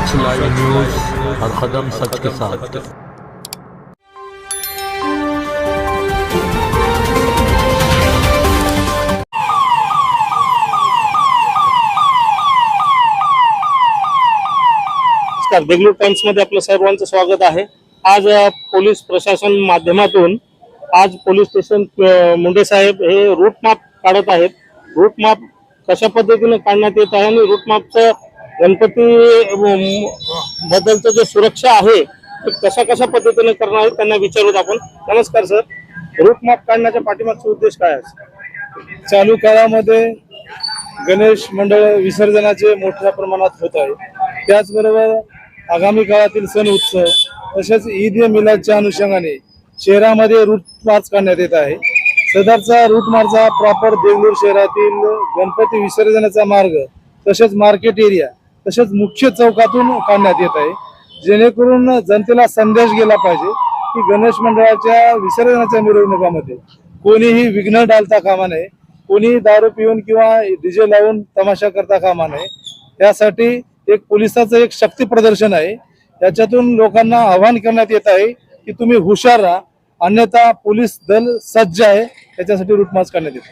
सच live news हर कदम सच के साथ। नमस्कार टाइम्समध्ये आपलं सर्वांचं स्वागत आहे. आज पोलीस प्रशासन माध्यमातून आज पोलीस स्टेशन मुंडे साहेब हे रूट मॅप काढत आहेत. रूट माप कशा पद्धतीने काढण्यात येत आहे आणि रूटमापचं गणपती बद्दलचं जे सुरक्षा आहे ते कशा कशा पद्धतीने करणार आहे त्यांना विचारूत आपण. नमस्कार सर. रूट मॅप काढण्याच्या पाठीमागचा उद्देश काय आहे? चालू काळामध्ये गणेश मंडळ विसर्जनाचे मोठ्या प्रमाणात होत आहे. त्याचबरोबर आगामी काळातील सण उत्सव तसेच ईद ए मिलादच्या अनुषंगाने शहरामध्ये रूट मार्च काढण्यात येत आहे. सदरचा रूट मार्चचा प्रॉपर देगलूर शहरातील गणपती विसर्जनाचा मार्ग तसेच मार्केट एरिया तसेच मुख्य चौकातून काढण्यात येत आहे. जेणेकरून जनतेला संदेश गेला पाहिजे की गणेश मंडळाच्या विसर्जनाच्या मिरवणुकामध्ये कोणीही विघ्न डालता कामा नये कोणी दारू पिऊन किंवा डीजे लावून तमाशा करता कामा नये. त्यासाठी एक पोलिसाचं एक शक्ती प्रदर्शन आहे. याच्यातून लोकांना आवाहन करण्यात येत आहे की तुम्ही हुशार राहा. अन्यथा पोलीस दल सज्ज आहे. त्याच्यासाठी रूटमार्च करण्यात येतो